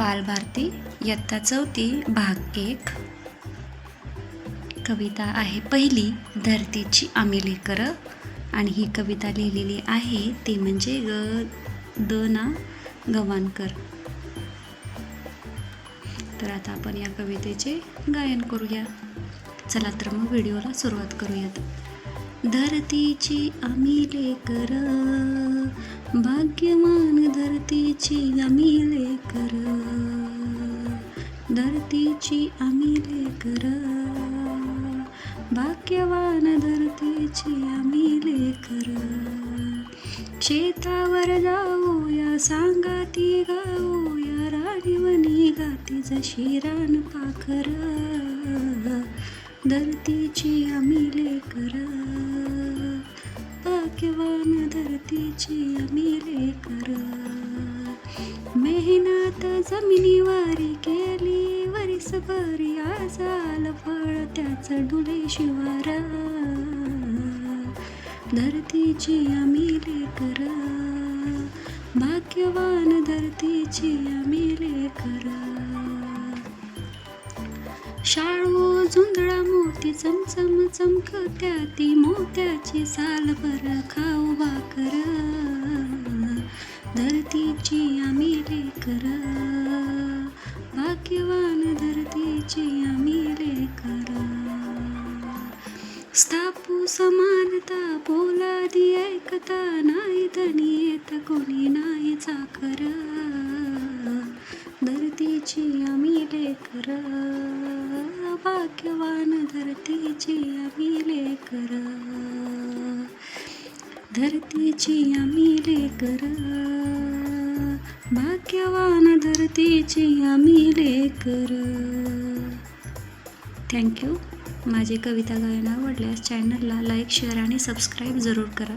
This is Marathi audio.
बालभारती इयत्ता चौथी भाग एक. कविता आहे पहिली धरतीची आम्ही लेकरं आणि ही कविता लिहिलेली आहे ती म्हणजे ग द ना गवानकर. तर आता आपण या कवितेचे गायन करूया. चला तर मग व्हिडिओला सुरुवात करूयात. धरतीची आम्ही लेकर भाग्यवान धरतीची आम्ही लेकर धरतीची आम्ही लेकर भाग्यवान धरतीची आम्ही लेकर. शेतावर जाऊया सांगाती गाऊया राणीवणी गाती जशी रान पाखर. धरतीची आम्ही लेकर. भाग्यवान धरतीची आम्ही लेकर. मेहनत जमिनीवारी केली वरीसभर या आलं फळ त्याचं डुले शिवार. धरतीची आम्ही लेकर. भाग्यवान धरतीची आम्ही लेकर. शाळू झुंधळा मोती चमचम चमकत्या ती मोत्याची सालभर खाऊ भाकर. धरतीची आम्ही लेकर भाग्यवान धरतीची आम्ही लेकर स्थापू समानता बोला दी ऐकता नाही धनी येत कोणी नाही चाकर. धरतीची आम्ही लेकर. भाग्यवान धरतीची आम्ही लेकर. धरतीची आम्ही लेकर. भाग्यवान धरतीची आम्ही लेकर. थँक्यू माझी कविता गायन आवडल्यास चॅनलला लाईक शेअर आणि सबस्क्राईब जरूर करा.